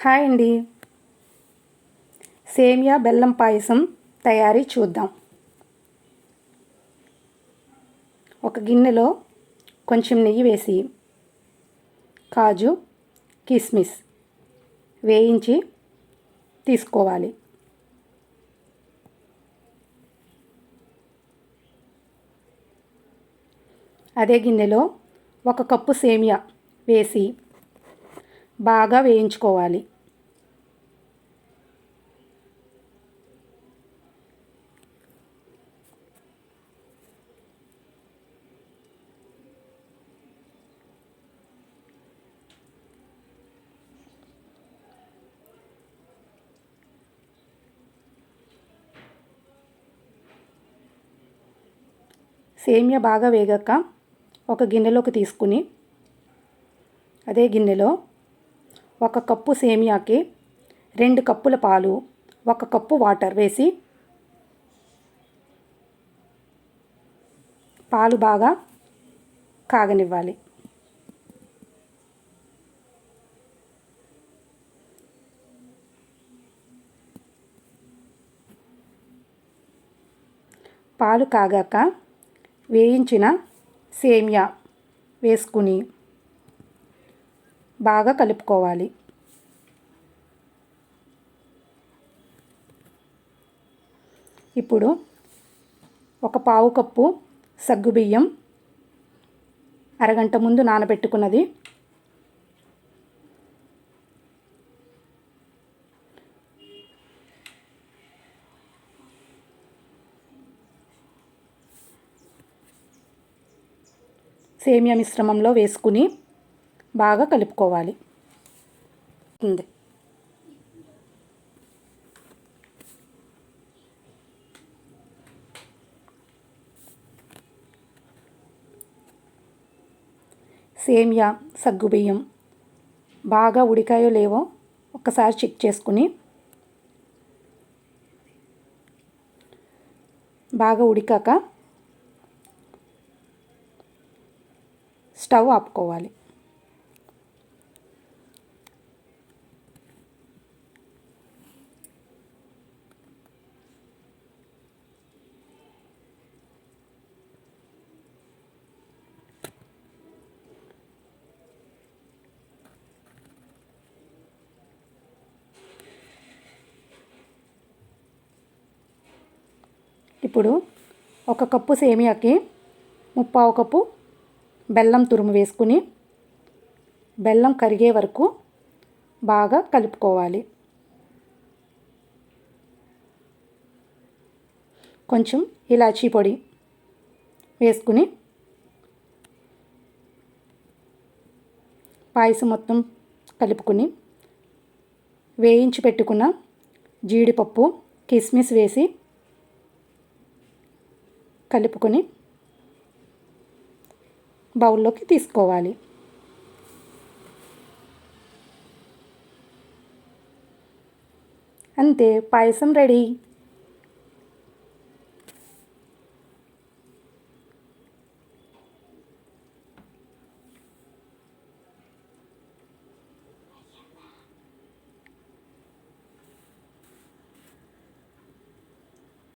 Hi అండి. సేమియా బెల్లం పాయసం తయారీ చూద్దాం. ఒక గిన్నెలో కొంచెం నెయ్యి వేసి కాజు కిస్మిస్ వేయించి తీసుకోవాలి. అదే గిన్నెలో ఒక కప్పు సేమియా వేసి బాగా వేయించుకోవాలి. సేమియా బాగా వేగాక ఒక గిన్నెలోకి తీసుకుని అదే గిన్నెలో ఒక కప్పు సేమియాకి రెండు కప్పుల పాలు ఒక కప్పు వాటర్ వేసి పాలు బాగా కాగనివ్వాలి. పాలు కాగాక వేయించిన సేమియా వేసుకుని బాగా కలుపుకోవాలి. ఇప్పుడు ఒక పావు కప్పు సగ్గుబియ్యం అరగంట ముందు నానబెట్టుకున్నది. సేమియా మిశ్రమంలో వేసుకుని బాగా కలుపుకోవాలి. ఉంది సేమియా సగ్గుబియ్యం బాగా ఉడికాయో లేవో ఒక్కసారి చెక్ చేసుకుని బాగా ఉడికాక స్టవ్ ఆపుకోవాలి. ఇప్పుడు ఒక కప్పు సేమియాకి ముప్పావు కప్పు బెల్లం తురుము వేసుకుని బెల్లం కరిగే వరకు బాగా కలుపుకోవాలి. కొంచెం ఇలాచీ పొడి వేసుకుని పాయసం మొత్తం కలుపుకుని వేయించి పెట్టుకున్న జీడిపప్పు కిస్మిస్ వేసి కలుపుకొని బౌల్లోకి తీసుకోవాలి. అంతే పాయసం రెడీ.